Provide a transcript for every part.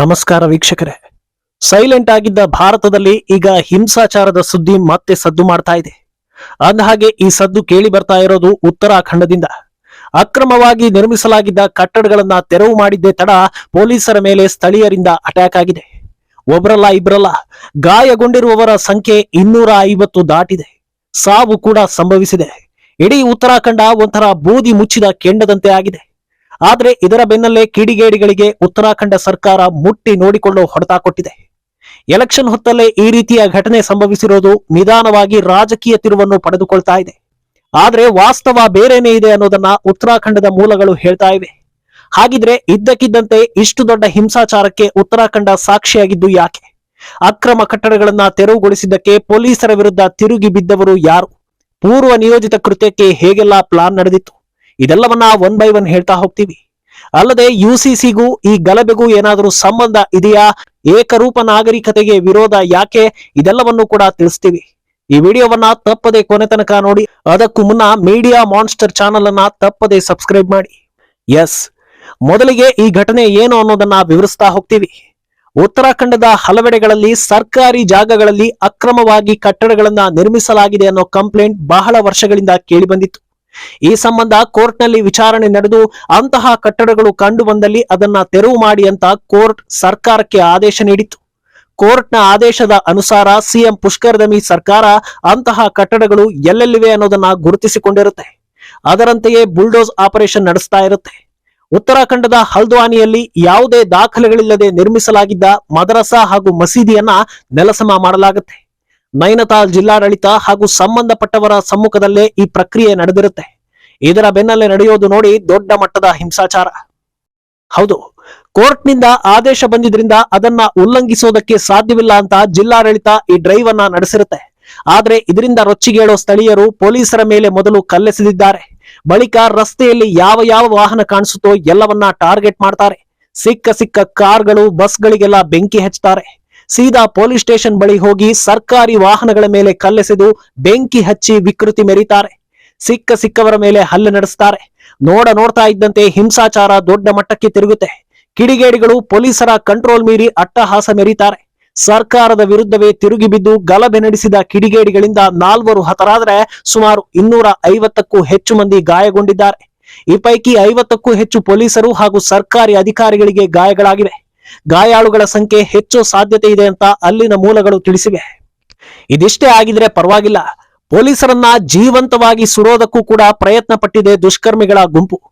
ನಮಸ್ಕಾರ ವೀಕ್ಷಕರೇ. ಸೈಲೆಂಟ್ ಆಗಿದ್ದ ಭಾರತದಲ್ಲಿ ಈಗ ಹಿಂಸಾಚಾರದ ಸುದ್ದಿ ಮತ್ತೆ ಸದ್ದು ಮಾಡ್ತಾ ಇದೆ. ಅಂದಹಾಗೆ ಈ ಸದ್ದು ಕೇಳಿ ಬರ್ತಾ ಇರೋದು ಉತ್ತರಾಖಂಡದಿಂದ. ಅಕ್ರಮವಾಗಿ ನಿರ್ಮಿಸಲಾಗಿದ್ದ ಕಟ್ಟಡಗಳನ್ನ ತೆರವು ಮಾಡಿದ್ದೇ ತಡ ಪೊಲೀಸರ ಮೇಲೆ ಸ್ಥಳೀಯರಿಂದ ಅಟ್ಯಾಕ್ ಆಗಿದೆ. ಒಬ್ಬರಲ್ಲ ಇಬ್ಬರಲ್ಲ ಗಾಯಗೊಂಡಿರುವವರ ಸಂಖ್ಯೆ ಇನ್ನೂರ ಐವತ್ತು ದಾಟಿದೆ. ಸಾವು ಕೂಡ ಸಂಭವಿಸಿದೆ. ಇಡೀ ಉತ್ತರಾಖಂಡ ಒಂಥರ ಬೂದಿ ಮುಚ್ಚಿದ ಕೆಂಡದಂತೆ ಆಗಿದೆ. ಆದ್ರೆ ಇದರ ಬೆನ್ನಲ್ಲೇ ಕಿಡಿಗೇಡಿಗಳಿಗೆ ಉತ್ತರಾಖಂಡ ಸರ್ಕಾರ ಮುಟ್ಟಿ ನೋಡಿಕೊಳ್ಳೋ ಹೊಡೆತ ಕೊಟ್ಟಿದೆ. ಎಲೆಕ್ಷನ್ ಹೊತ್ತಲ್ಲೇ ಈ ರೀತಿಯ ಘಟನೆ ಸಂಭವಿಸಿರೋದು ನಿಧಾನವಾಗಿ ರಾಜಕೀಯ ತಿರುವನ್ನು ಪಡೆದುಕೊಳ್ತಾ ಇದೆ. ಆದರೆ ವಾಸ್ತವ ಬೇರೆನೇ ಇದೆ ಅನ್ನೋದನ್ನ ಉತ್ತರಾಖಂಡದ ಮೂಲಗಳು ಹೇಳ್ತಾ ಇವೆ. ಹಾಗಿದ್ರೆ ಇದ್ದಕ್ಕಿದ್ದಂತೆ ಇಷ್ಟು ದೊಡ್ಡ ಹಿಂಸಾಚಾರಕ್ಕೆ ಉತ್ತರಾಖಂಡ ಸಾಕ್ಷಿಯಾಗಿದ್ದು ಯಾಕೆ? ಅಕ್ರಮ ಕಟ್ಟಡಗಳನ್ನ ತೆರವುಗೊಳಿಸಿದ್ದಕ್ಕೆ ಪೊಲೀಸರ ವಿರುದ್ಧ ತಿರುಗಿ ಬಿದ್ದವರು ಯಾರು? ಪೂರ್ವ ನಿಯೋಜಿತ ಕೃತ್ಯಕ್ಕೆ ಹೇಗೆಲ್ಲ ಪ್ಲಾನ್ ನಡೆದಿತ್ತು? ಇದೆಲ್ಲವನ್ನ ಒನ್ ಬೈ ಒನ್ ಹೇಳ್ತಾ ಹೋಗ್ತೀವಿ. ಅಲ್ಲದೆ ಯುಸಿಸಿಗೂ ಈ ಗಲಭೆಗೂ ಏನಾದರೂ ಸಂಬಂಧ ಇದೆಯಾ? ಏಕರೂಪ ನಾಗರಿಕತೆಗೆ ವಿರೋಧ ಯಾಕೆ? ಇದೆಲ್ಲವನ್ನು ಕೂಡ ತಿಳಿಸ್ತೀವಿ. ಈ ವಿಡಿಯೋವನ್ನ ತಪ್ಪದೆ ಕೊನೆ ತನಕ ನೋಡಿ. ಅದಕ್ಕೂ ಮುನ್ನ ಮೀಡಿಯಾ ಮಾನ್ಸ್ಟರ್ ಚಾನಲ್ ಅನ್ನ ತಪ್ಪದೆ ಸಬ್ಸ್ಕ್ರೈಬ್ ಮಾಡಿ. ಎಸ್ ಮೊದಲಿಗೆ ಈ ಘಟನೆ ಏನು ಅನ್ನೋದನ್ನ ವಿವರಿಸ್ತಾ ಹೋಗ್ತೀವಿ. ಉತ್ತರಾಖಂಡದ ಹಲವೆಡೆಗಳಲ್ಲಿ ಸರ್ಕಾರಿ ಜಾಗಗಳಲ್ಲಿ ಅಕ್ರಮವಾಗಿ ಕಟ್ಟಡಗಳನ್ನ ನಿರ್ಮಿಸಲಾಗಿದೆ ಅನ್ನೋ ಕಂಪ್ಲೇಂಟ್ ಬಹಳ ವರ್ಷಗಳಿಂದ ಕೇಳಿಬಂದಿತ್ತು ಈ ಸಂಬಂಧ ಕೋರ್ಟ್ನಲ್ಲಿ ವಿಚಾರಣೆ ನಡೆದು ಅಂತಹ ಕಟ್ಟಡಗಳು ಕಂಡು ಬಂದಲ್ಲಿ ಅದನ್ನ ತೆರವು ಮಾಡಿ ಅಂತ ಕೋರ್ಟ್ ಸರ್ಕಾರಕ್ಕೆ ಆದೇಶ ನೀಡಿತ್ತು. ಕೋರ್ಟ್ನ ಆದೇಶದ ಅನುಸಾರ ಸಿಎಂ ಪುಷ್ಕರ್ ದಮಿ ಸರ್ಕಾರ ಅಂತಹ ಕಟ್ಟಡಗಳು ಎಲ್ಲೆಲ್ಲಿವೆ ಅನ್ನೋದನ್ನ ಗುರುತಿಸಿಕೊಂಡಿರುತ್ತೆ. ಅದರಂತೆಯೇ ಬುಲ್ಡೋಸ್ ಆಪರೇಷನ್ ನಡೆಸ್ತಾ ಇರುತ್ತೆ. ಉತ್ತರಾಖಂಡದ ಹಲ್ದ್ವಾನಿಯಲ್ಲಿ ಯಾವುದೇ ದಾಖಲೆಗಳಿಲ್ಲದೆ ನಿರ್ಮಿಸಲಾಗಿದ್ದ ಮದರಸಾ ಹಾಗೂ ಮಸೀದಿಯನ್ನ ನೆಲಸಮ ಮಾಡಲಾಗುತ್ತೆ. ನೈನತಾಲ್ ಜಿಲ್ಲಾಡಳಿತ ಹಾಗೂ ಸಂಬಂಧಪಟ್ಟವರ ಸಮ್ಮುಖದಲ್ಲೇ ಈ ಪ್ರಕ್ರಿಯೆ ನಡೆದಿರುತ್ತೆ. ಇದರ ಬೆನ್ನಲ್ಲೇ ನಡೆಯೋದು ನೋಡಿ ದೊಡ್ಡ ಮಟ್ಟದ ಹಿಂಸಾಚಾರ. ಹೌದು, ಕೋರ್ಟ್ನಿಂದ ಆದೇಶ ಬಂದಿದ್ರಿಂದ ಅದನ್ನ ಉಲ್ಲಂಘಿಸೋದಕ್ಕೆ ಸಾಧ್ಯವಿಲ್ಲ ಅಂತ ಜಿಲ್ಲಾಡಳಿತ ಈ ಡ್ರೈವ್ ಅನ್ನ ನಡೆಸಿರುತ್ತೆ. ಆದ್ರೆ ಇದರಿಂದ ರೊಚ್ಚಿಗೇಳೋ ಸ್ಥಳೀಯರು ಪೊಲೀಸರ ಮೇಲೆ ಮೊದಲು ಕಲ್ಲೆಸೆದಿದ್ದಾರೆ. ಬಳಿಕ ರಸ್ತೆಯಲ್ಲಿ ಯಾವ ಯಾವ ವಾಹನ ಕಾಣಿಸುತ್ತೋ ಎಲ್ಲವನ್ನ ಟಾರ್ಗೆಟ್ ಮಾಡ್ತಾರೆ. ಸಿಕ್ಕ ಸಿಕ್ಕ ಕಾರ್ಗಳು, ಬಸ್ಗಳಿಗೆಲ್ಲ ಬೆಂಕಿ ಹಚ್ತಾರೆ ಸೀದಾ ಪೊಲೀಸ್ ಸ್ಟೇಷನ್ ಬಳಿ ಹೋಗಿ ಸರ್ಕಾರಿ ವಾಹನಗಳ ಮೇಲೆ ಕಲ್ಲೆಸೆದು ಬೆಂಕಿ ಹಚ್ಚಿ ವಿಕೃತಿ ಮೆರೀತಾರೆ. ಸಿಕ್ಕ ಸಿಕ್ಕವರ ಮೇಲೆ ಹಲ್ಲೆ ನಡೆಸ್ತಾರೆ. ನೋಡ ನೋಡ್ತಾ ಇದ್ದಂತೆ ಹಿಂಸಾಚಾರ ದೊಡ್ಡ ಮಟ್ಟಕ್ಕೆ ತಿರುಗುತ್ತೆ. ಕಿಡಿಗೇಡಿಗಳು ಪೊಲೀಸರ ಕಂಟ್ರೋಲ್ ಮೀರಿ ಅಟ್ಟಹಾಸ ಮೆರೀತಾರೆ. ಸರ್ಕಾರದ ವಿರುದ್ಧವೇ ತಿರುಗಿ ಬಿದ್ದು ಗಲಭೆ ನಡೆಸಿದ ಕಿಡಿಗೇಡಿಗಳಿಂದ ನಾಲ್ವರು ಹತರಾದರೆ ಸುಮಾರು ಇನ್ನೂರ ಐವತ್ತಕ್ಕೂ ಹೆಚ್ಚು ಮಂದಿ ಗಾಯಗೊಂಡಿದ್ದಾರೆ. ಈ ಪೈಕಿ ಐವತ್ತಕ್ಕೂ ಹೆಚ್ಚು ಪೊಲೀಸರು ಹಾಗೂ ಸರ್ಕಾರಿ ಅಧಿಕಾರಿಗಳಿಗೆ ಗಾಯಗಳಾಗಿವೆ. ಗಾಯಾಳುಗಳ ಸಂಖ್ಯೆ ಹೆಚ್ಚು ಸಾಧ್ಯತೆ ಇದೆ ಅಂತ ಅಲ್ಲಿನ ಮೂಲಗಳು ತಿಳಿಸಿವೆ. ಇದಿಷ್ಟೇ ಆಗಿದ್ರೆ ಪರವಾಗಿಲ್ಲ. ಪೊಲೀಸರನ್ನ ಜೀವಂತವಾಗಿ ಸುರೋದಕ್ಕೂ ಕೂಡ ಪ್ರಯತ್ನ ಪಟ್ಟಿದೆ ದುಷ್ಕರ್ಮಿಗಳ ಗುಂಪು.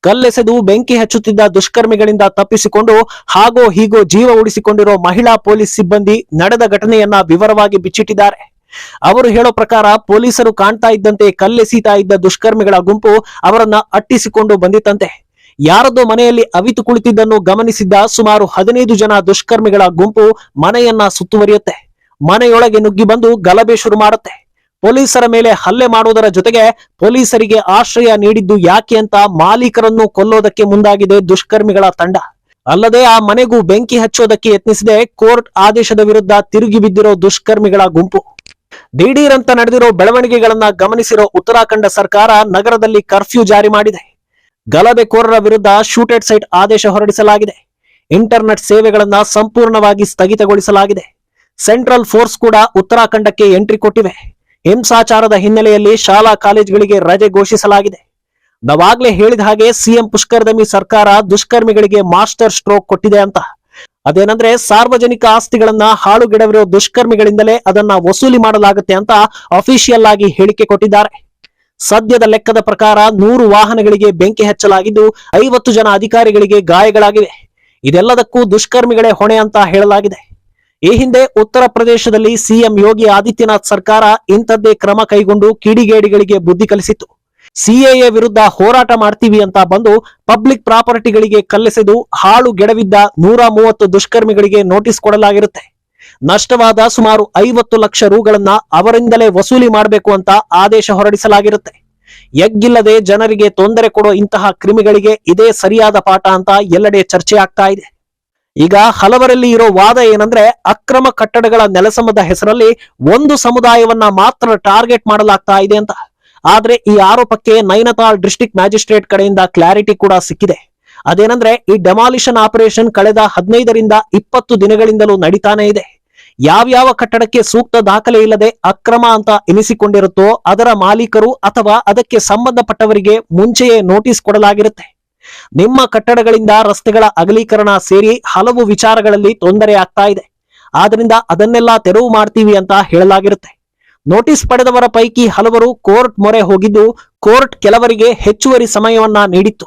ಕಲ್ಲೆಸೆದು ಬೆಂಕಿ ಹಚ್ಚುತ್ತಿದ್ದ ದುಷ್ಕರ್ಮಿಗಳಿಂದ ತಪ್ಪಿಸಿಕೊಂಡು ಹಾಗೋ ಹೀಗೋ ಜೀವ ಉಳಿಸಿಕೊಂಡಿರೋ ಮಹಿಳಾ ಪೊಲೀಸ್ ಸಿಬ್ಬಂದಿ ನಡೆದ ಘಟನೆಯನ್ನ ವಿವರವಾಗಿ ಬಿಚ್ಚಿಟ್ಟಿದ್ದಾರೆ. ಅವರು ಹೇಳೋ ಪ್ರಕಾರ ಪೊಲೀಸರು ಕಾಣ್ತಾ ಇದ್ದಂತೆ ಕಲ್ಲೆಸೀತಾ ಇದ್ದ ದುಷ್ಕರ್ಮಿಗಳ ಗುಂಪು ಅವರನ್ನ ಅಟ್ಟಿಸಿಕೊಂಡು ಬಂದಿತ್ತಂತೆ. ಯಾರದೋ ಮನೆಯಲ್ಲಿ ಅವಿತು ಕುಳಿತಿದ್ದನ್ನು ಗಮನಿಸಿದ್ದ ಸುಮಾರು ಹದಿನೈದು ಜನ ದುಷ್ಕರ್ಮಿಗಳ ಗುಂಪು ಮನೆಯನ್ನ ಸುತ್ತುವರಿಯುತ್ತೆ. ಮನೆಯೊಳಗೆ ನುಗ್ಗಿ ಬಂದು ಗಲಭೆ ಶುರು ಮಾಡುತ್ತೆ. ಪೊಲೀಸರ ಮೇಲೆ ಹಲ್ಲೆ ಮಾಡುವುದರ ಜೊತೆಗೆ ಪೊಲೀಸರಿಗೆ ಆಶ್ರಯ ನೀಡಿದ್ದು ಯಾಕೆ ಅಂತ ಮಾಲೀಕರನ್ನು ಕೊಲ್ಲೋದಕ್ಕೆ ಮುಂದಾಗಿದೆ ದುಷ್ಕರ್ಮಿಗಳ ತಂಡ. ಅಲ್ಲದೆ ಆ ಮನೆಗೂ ಬೆಂಕಿ ಹಚ್ಚೋದಕ್ಕೆ ಯತ್ನಿಸಿದೆ ಕೋರ್ಟ್ ಆದೇಶದ ವಿರುದ್ಧ ತಿರುಗಿ ಬಿದ್ದಿರೋ ದುಷ್ಕರ್ಮಿಗಳ ಗುಂಪು. ದಿಢೀರ್ ಅಂತ ನಡೆದಿರೋ ಬೆಳವಣಿಗೆಗಳನ್ನ ಗಮನಿಸಿರೋ ಉತ್ತರಾಖಂಡ ಸರ್ಕಾರ ನಗರದಲ್ಲಿ ಕರ್ಫ್ಯೂ ಜಾರಿ ಮಾಡಿದೆ. ಗಲಭೆಕೋರರ ವಿರುದ್ಧ ಶೂಟೆಡ್ ಸೈಟ್ ಆದೇಶ ಹೊರಡಿಸಲಾಗಿದೆ. ಇಂಟರ್ನೆಟ್ ಸೇವೆಗಳನ್ನ ಸಂಪೂರ್ಣವಾಗಿ ಸ್ಥಗಿತಗೊಳಿಸಲಾಗಿದೆ. ಸೆಂಟ್ರಲ್ ಫೋರ್ಸ್ ಕೂಡ ಉತ್ತರಾಖಂಡಕ್ಕೆ ಎಂಟ್ರಿ ಕೊಟ್ಟಿವೆ. ಹಿಂಸಾಚಾರದ ಹಿನ್ನೆಲೆಯಲ್ಲಿ ಶಾಲಾ ಕಾಲೇಜುಗಳಿಗೆ ರಜೆ ಘೋಷಿಸಲಾಗಿದೆ. ನಾವಾಗ್ಲೇ ಹೇಳಿದ ಹಾಗೆ ಸಿಎಂ ಪುಷ್ಕರ್ ದಮಿ ಸರ್ಕಾರ ದುಷ್ಕರ್ಮಿಗಳಿಗೆ ಮಾಸ್ಟರ್ ಸ್ಟ್ರೋಕ್ ಕೊಟ್ಟಿದೆ ಅಂತ. ಅದೇನಂದ್ರೆ ಸಾರ್ವಜನಿಕ ಆಸ್ತಿಗಳನ್ನ ಹಾಳುಗೆಡವಿರೋ ದುಷ್ಕರ್ಮಿಗಳಿಂದಲೇ ಅದನ್ನ ವಸೂಲಿ ಮಾಡಲಾಗುತ್ತೆ ಅಂತ ಅಫಿಷಿಯಲ್ ಆಗಿ ಹೇಳಿಕೆ ಕೊಟ್ಟಿದ್ದಾರೆ. ಸದ್ಯದ ಲೆಕ್ಕದ ಪ್ರಕಾರ ನೂರು ವಾಹನಗಳಿಗೆ ಬೆಂಕಿ ಹಚ್ಚಲಾಗಿದ್ದು ಐವತ್ತು ಜನ ಅಧಿಕಾರಿಗಳಿಗೆ ಗಾಯಗಳಾಗಿವೆ. ಇದೆಲ್ಲದಕ್ಕೂ ದುಷ್ಕರ್ಮಿಗಳೇ ಹೊಣೆ ಅಂತ ಹೇಳಲಾಗಿದೆ. ಈ ಹಿಂದೆ ಉತ್ತರ ಪ್ರದೇಶದಲ್ಲಿ ಸಿಎಂ ಯೋಗಿ ಆದಿತ್ಯನಾಥ್ ಸರ್ಕಾರ ಇಂಥದ್ದೇ ಕ್ರಮ ಕೈಗೊಂಡು ಕಿಡಿಗೇಡಿಗಳಿಗೆ ಬುದ್ಧಿ ಕಲಿಸಿತ್ತು. ಸಿಎಎ ವಿರುದ್ಧ ಹೋರಾಟ ಮಾಡ್ತೀವಿ ಅಂತ ಬಂದು ಪಬ್ಲಿಕ್ ಪ್ರಾಪರ್ಟಿಗಳಿಗೆ ಕಲ್ಲೆಸೆದು ಹಾಳು ಗೆಡವಿದ್ದ ನೂರ ಮೂವತ್ತು ದುಷ್ಕರ್ಮಿಗಳಿಗೆ ನೋಟಿಸ್ ಕೊಡಲಾಗಿರುತ್ತೆ. ನಷ್ಟವಾದ ಸುಮಾರು ಐವತ್ತು ಲಕ್ಷ ರೂಗಳನ್ನ ಅವರಿಂದಲೇ ವಸೂಲಿ ಮಾಡಬೇಕು ಅಂತ ಆದೇಶ ಹೊರಡಿಸಲಾಗಿರುತ್ತೆ. ಎಗ್ಗಿಲ್ಲದೆ ಜನರಿಗೆ ತೊಂದರೆ ಕೊಡೋ ಇಂತಹ ಕ್ರಿಮಿಗಳಿಗೆ ಇದೇ ಸರಿಯಾದ ಪಾಠ ಅಂತ ಎಲ್ಲೆಡೆ ಚರ್ಚೆ ಆಗ್ತಾ ಇದೆ. ಈಗ ಹಲವರಲ್ಲಿ ಇರೋ ವಾದ ಏನಂದ್ರೆ ಅಕ್ರಮ ಕಟ್ಟಡಗಳ ನೆಲಸಮದ ಹೆಸರಲ್ಲಿ ಒಂದು ಸಮುದಾಯವನ್ನ ಮಾತ್ರ ಟಾರ್ಗೆಟ್ ಮಾಡಲಾಗ್ತಾ ಇದೆ ಅಂತ. ಆದ್ರೆ ಈ ಆರೋಪಕ್ಕೆ ನೈನತಾಳ್ ಡಿಸ್ಟ್ರಿಕ್ಟ್ ಮ್ಯಾಜಿಸ್ಟ್ರೇಟ್ ಕಡೆಯಿಂದ ಕ್ಲಾರಿಟಿ ಕೂಡ ಸಿಕ್ಕಿದೆ. ಅದೇನಂದ್ರೆ ಈ ಡೆಮಾಲಿಷನ್ ಆಪರೇಷನ್ ಕಳೆದ ಹದಿನೈದರಿಂದ ಇಪ್ಪತ್ತು ದಿನಗಳಿಂದಲೂ ನಡೀತಾನೆ ಇದೆ. ಯಾವ್ಯಾವ ಕಟ್ಟಡಕ್ಕೆ ಸೂಕ್ತ ದಾಖಲೆ ಇಲ್ಲದೆ ಅಕ್ರಮ ಅಂತ ಎನಿಸಿಕೊಂಡಿರುತ್ತೋ ಅದರ ಮಾಲೀಕರು ಅಥವಾ ಅದಕ್ಕೆ ಸಂಬಂಧಪಟ್ಟವರಿಗೆ ಮುಂಚೆಯೇ ನೋಟಿಸ್ ಕೊಡಲಾಗಿರುತ್ತೆ. ನಿಮ್ಮ ಕಟ್ಟಡಗಳಿಂದ ರಸ್ತೆಗಳ ಅಗಲೀಕರಣ ಸೇರಿ ಹಲವು ವಿಚಾರಗಳಲ್ಲಿ ತೊಂದರೆ ಆಗ್ತಾ ಇದೆ. ಆದ್ರಿಂದ ಅದನ್ನೆಲ್ಲ ತೆರವು ಮಾಡ್ತೀವಿ ಅಂತ ಹೇಳಲಾಗಿರುತ್ತೆ. ನೋಟಿಸ್ ಪಡೆದವರ ಪೈಕಿ ಹಲವರು ಕೋರ್ಟ್ ಮೊರೆ ಹೋಗಿದ್ದು, ಕೋರ್ಟ್ ಕೆಲವರಿಗೆ ಹೆಚ್ಚುವರಿ ಸಮಯವನ್ನ ನೀಡಿತ್ತು.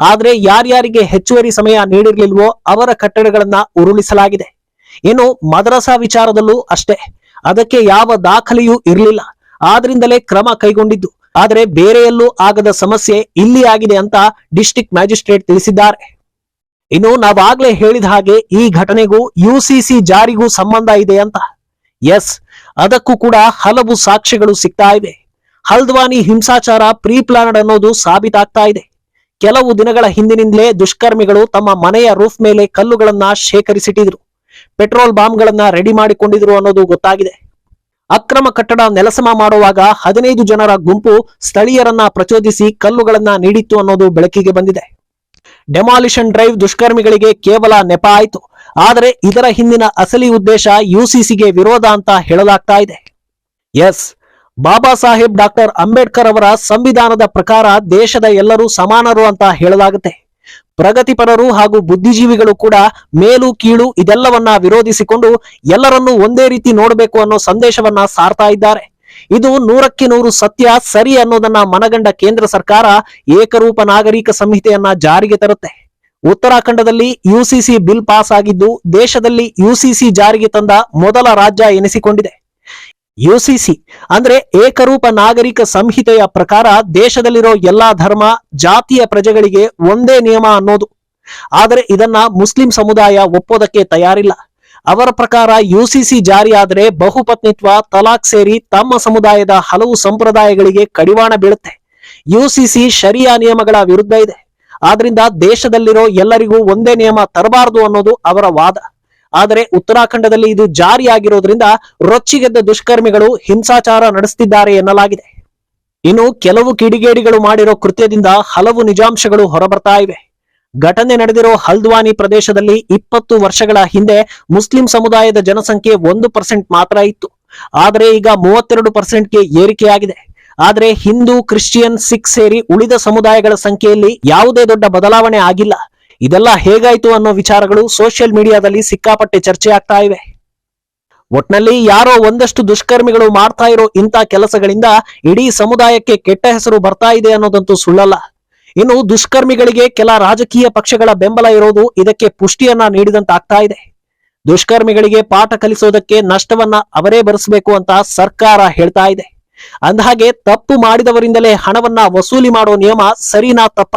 ಆದ್ರೆ ಯಾರ್ಯಾರಿಗೆ ಹೆಚ್ಚುವರಿ ಸಮಯ ನೀಡಿರಲಿಲ್ವೋ ಅವರ ಕಟ್ಟಡಗಳನ್ನ ಉರುಳಿಸಲಾಗಿದೆ. ಇನ್ನು ಮದ್ರಸಾ ವಿಚಾರದಲ್ಲೂ ಅಷ್ಟೇ. ಅದಕ್ಕೆ ಯಾವ ದಾಖಲೆಯೂ ಇರಲಿಲ್ಲ. ಆದ್ರಿಂದಲೇ ಕ್ರಮ ಕೈಗೊಂಡಿದ್ದು. ಆದರೆ ಬೇರೆಯಲ್ಲೂ ಆಗದ ಸಮಸ್ಯೆ ಇಲ್ಲಿ ಆಗಿದೆ ಅಂತ ಡಿಸ್ಟ್ರಿಕ್ಟ್ ಮ್ಯಾಜಿಸ್ಟ್ರೇಟ್ ತಿಳಿಸಿದ್ದಾರೆ. ಇನ್ನು ನಾವಾಗ್ಲೇ ಹೇಳಿದ ಹಾಗೆ ಈ ಘಟನೆಗೂ ಯುಸಿಸಿ ಜಾರಿಗೂ ಸಂಬಂಧ ಇದೆ ಅಂತ. ಎಸ್, ಅದಕ್ಕೂ ಕೂಡ ಹಲವು ಸಾಕ್ಷ್ಯಗಳು ಸಿಗ್ತಾ ಇವೆ. ಹಲ್ದ್ವಾನಿ ಹಿಂಸಾಚಾರ ಪ್ರೀ ಪ್ಲಾನ್ಡ್ ಅನ್ನೋದು ಸಾಬೀತಾಗ್ತಾ ಇದೆ. ಕೆಲವು ದಿನಗಳ ಹಿಂದಿನಿಂದಲೇ ದುಷ್ಕರ್ಮಿಗಳು ತಮ್ಮ ಮನೆಯ ರೂಫ್ ಮೇಲೆ ಕಲ್ಲುಗಳನ್ನ ಶೇಖರಿಸಿಟ್ಟಿದ್ರು. ಪೆಟ್ರೋಲ್ ಬಾಂಬ್ಗಳನ್ನ ರೆಡಿ ಮಾಡಿಕೊಂಡಿದ್ರು ಅನ್ನೋದು ಗೊತ್ತಾಗಿದೆ. ಅಕ್ರಮ ಕಟ್ಟಡ ನೆಲಸಮ ಮಾಡುವಾಗ ಹದಿನೈದು ಜನರ ಗುಂಪು ಸ್ಥಳೀಯರನ್ನ ಪ್ರಚೋದಿಸಿ ಕಲ್ಲುಗಳನ್ನ ನೀಡಿತ್ತು ಅನ್ನೋದು ಬೆಳಕಿಗೆ ಬಂದಿದೆ. ಡೆಮಾಲಿಷನ್ ಡ್ರೈವ್ ದುಷ್ಕರ್ಮಿಗಳಿಗೆ ಕೇವಲ ನೆಪ ಆಯಿತು. ಆದರೆ ಇದರ ಹಿಂದಿನ ಅಸಲಿ ಉದ್ದೇಶ ಯುಸಿಸಿಗೆ ವಿರೋಧ ಅಂತ ಹೇಳಲಾಗ್ತಾ ಇದೆ. ಎಸ್, ಬಾಬಾ ಸಾಹೇಬ್ ಡಾಕ್ಟರ್ ಅಂಬೇಡ್ಕರ್ ಅವರ ಸಂವಿಧಾನದ ಪ್ರಕಾರ ದೇಶದ ಎಲ್ಲರೂ ಸಮಾನರು ಅಂತ ಹೇಳಲಾಗುತ್ತೆ. ಪ್ರಗತಿಪರರು ಹಾಗೂ ಬುದ್ಧಿಜೀವಿಗಳು ಕೂಡ ಮೇಲು, ಕೀಳು ಇದೆಲ್ಲವನ್ನ ವಿರೋಧಿಸಿಕೊಂಡು ಎಲ್ಲರನ್ನೂ ಒಂದೇ ರೀತಿ ನೋಡಬೇಕು ಅನ್ನೋ ಸಂದೇಶವನ್ನ ಸಾರ್ತಾ ಇದ್ದಾರೆ. ಇದು ನೂರಕ್ಕೆ ನೂರು ಸತ್ಯ ಸರಿ ಅನ್ನೋದನ್ನ ಮನಗಂಡ ಕೇಂದ್ರ ಸರ್ಕಾರ ಏಕರೂಪ ನಾಗರಿಕ ಸಂಹಿತೆಯನ್ನ ಜಾರಿಗೆ ತರುತ್ತೆ. ಉತ್ತರಾಖಂಡದಲ್ಲಿ ಯುಸಿಸಿ ಬಿಲ್ ಪಾಸ್ ಆಗಿದ್ದು ದೇಶದಲ್ಲಿ ಯುಸಿಸಿ ಜಾರಿಗೆ ತಂದ ಮೊದಲ ರಾಜ್ಯ ಎನಿಸಿಕೊಂಡಿದೆ. ಯುಸಿಸಿ. ಅಂದ್ರೆ ಏಕರೂಪ ನಾಗರಿಕ ಸಂಹಿತೆಯ ಪ್ರಕಾರ ದೇಶದಲ್ಲಿರೋ ಎಲ್ಲಾ ಧರ್ಮ, ಜಾತಿಯ ಪ್ರಜೆಗಳಿಗೆ ಒಂದೇ ನಿಯಮ ಅನ್ನೋದು. ಆದರೆ ಇದನ್ನ ಮುಸ್ಲಿಂ ಸಮುದಾಯ ಒಪ್ಪೋದಕ್ಕೆ ತಯಾರಿಲ್ಲ. ಅವರ ಪ್ರಕಾರ ಯುಸಿಸಿ ಜಾರಿಯಾದರೆ ಬಹುಪತ್ನಿತ್ವ ತಲಾಕ್ ಸೇರಿ ತಮ್ಮ ಸಮುದಾಯದ ಹಲವು ಸಂಪ್ರದಾಯಗಳಿಗೆ ಕಡಿವಾಣ ಬೀಳುತ್ತೆ. ಯುಸಿಸಿ ಶರಿಯಾ ನಿಯಮಗಳ ವಿರುದ್ಧ ಇದೆ. ಆದ್ರಿಂದ ದೇಶದಲ್ಲಿರೋ ಎಲ್ಲರಿಗೂ ಒಂದೇ ನಿಯಮ ತರಬಾರದು ಅನ್ನೋದು ಅವರ ವಾದ. ಆದರೆ ಉತ್ತರಾಖಂಡದಲ್ಲಿ ಇದು ಜಾರಿಯಾಗಿರೋದ್ರಿಂದ ರೊಚ್ಚಿಗೆದ್ದ ದುಷ್ಕರ್ಮಿಗಳು ಹಿಂಸಾಚಾರ ನಡೆಸುತ್ತಿದ್ದಾರೆ ಎನ್ನಲಾಗಿದೆ. ಇನ್ನು ಕೆಲವು ಕಿಡಿಗೇಡಿಗಳು ಮಾಡಿರೋ ಕೃತ್ಯದಿಂದ ಹಲವು ನಿಜಾಂಶಗಳು ಹೊರಬರ್ತಾ ಇವೆ. ಘಟನೆ ನಡೆದಿರೋ ಹಲ್ದ್ವಾನಿ ಪ್ರದೇಶದಲ್ಲಿ ಇಪ್ಪತ್ತು ವರ್ಷಗಳ ಹಿಂದೆ ಮುಸ್ಲಿಂ ಸಮುದಾಯದ ಜನಸಂಖ್ಯೆ ಒಂದು ಪರ್ಸೆಂಟ್ ಮಾತ್ರ ಇತ್ತು. ಆದರೆ ಈಗ ಮೂವತ್ತೆರಡು ಪರ್ಸೆಂಟ್ಗೆ ಏರಿಕೆಯಾಗಿದೆ. ಆದರೆ ಹಿಂದೂ, ಕ್ರಿಶ್ಚಿಯನ್, ಸಿಖ್ ಸೇರಿ ಉಳಿದ ಸಮುದಾಯಗಳ ಸಂಖ್ಯೆಯಲ್ಲಿ ಯಾವುದೇ ದೊಡ್ಡ ಬದಲಾವಣೆ ಆಗಿಲ್ಲ. ಇದೆಲ್ಲ ಹೇಗಾಯ್ತು ಅನ್ನೋ ವಿಚಾರಗಳು ಸೋಷಿಯಲ್ ಮೀಡಿಯಾದಲ್ಲಿ ಸಿಕ್ಕಾಪಟ್ಟೆ ಚರ್ಚೆ ಆಗ್ತಾ ಇವೆ. ಒಟ್ನಲ್ಲಿ ಯಾರೋ ಒಂದಷ್ಟು ದುಷ್ಕರ್ಮಿಗಳು ಮಾಡ್ತಾ ಇರೋ ಇಂಥ ಕೆಲಸಗಳಿಂದ ಇಡೀ ಸಮುದಾಯಕ್ಕೆ ಕೆಟ್ಟ ಹೆಸರು ಬರ್ತಾ ಇದೆ ಅನ್ನೋದಂತೂ ಸುಳ್ಳಲ್ಲ. ಇನ್ನು ದುಷ್ಕರ್ಮಿಗಳಿಗೆ ಕೆಲ ರಾಜಕೀಯ ಪಕ್ಷಗಳ ಬೆಂಬಲ ಇರೋದು ಇದಕ್ಕೆ ಪುಷ್ಟಿಯನ್ನ ನೀಡಿದಂತಾಗ್ತಾ ಇದೆ. ದುಷ್ಕರ್ಮಿಗಳಿಗೆ ಪಾಠ ಕಲಿಸೋದಕ್ಕೆ ನಷ್ಟವನ್ನ ಅವರೇ ಭರಿಸಬೇಕು ಅಂತ ಸರ್ಕಾರ ಹೇಳ್ತಾ ಇದೆ. ಅಂದಹಾಗೆ ತಪ್ಪು ಮಾಡಿದವರಿಂದಲೇ ಹಣವನ್ನ ವಸೂಲಿ ಮಾಡೋ ನಿಯಮ ಸರಿನಾ ತಪ್ಪ?